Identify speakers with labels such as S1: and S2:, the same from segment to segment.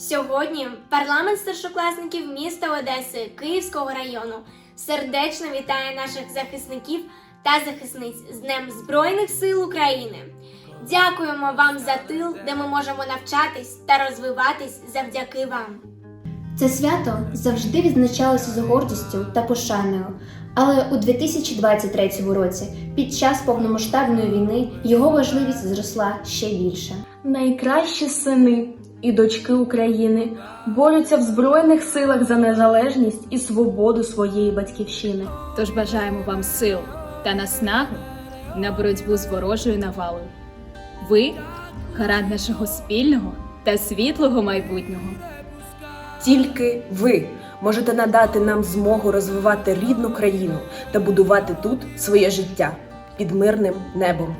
S1: Сьогодні парламент старшокласників міста Одеси Київського району сердечно вітає наших захисників та захисниць з Днем Збройних сил України. Дякуємо вам за тил, де ми можемо навчатись та розвиватись завдяки вам.
S2: Це свято завжди відзначалося з гордістю та пошаною, але у 2023 році, під час повномасштабної війни, його важливість зросла ще більше.
S3: Найкращі сини і дочки України борються в Збройних силах за незалежність і свободу своєї батьківщини.
S4: Тож бажаємо вам сил та наснаги на боротьбу з ворожою навалою. Ви гарант нашого спільного та світлого майбутнього.
S5: Тільки ви можете надати нам змогу розвивати рідну країну та будувати тут своє життя під мирним небом.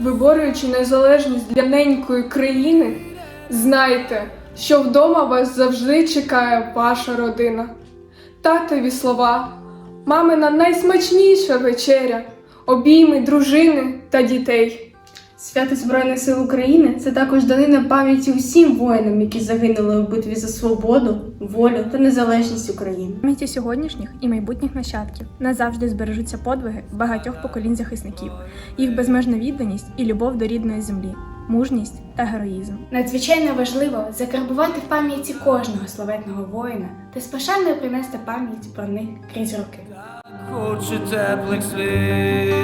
S6: Виборюючи незалежність для ненької країни, знайте, що вдома вас завжди чекає ваша родина. Татові слова, мамина найсмачніша вечеря, обійми дружини та дітей.
S3: Свято Збройних сил України це також данина пам'яті усім воїнам, які загинули у битві за свободу, волю та незалежність України.
S7: пам'яті сьогоднішніх і майбутніх нащадків назавжди збережуться подвиги багатьох поколінь захисників, їх безмежна відданість і любов до рідної землі, мужність та героїзм.
S8: Надзвичайно важливо закарбувати в пам'яті кожного славетного воїна та з пошаною принести пам'ять про них крізь роки.
S9: Хочу теплих слів.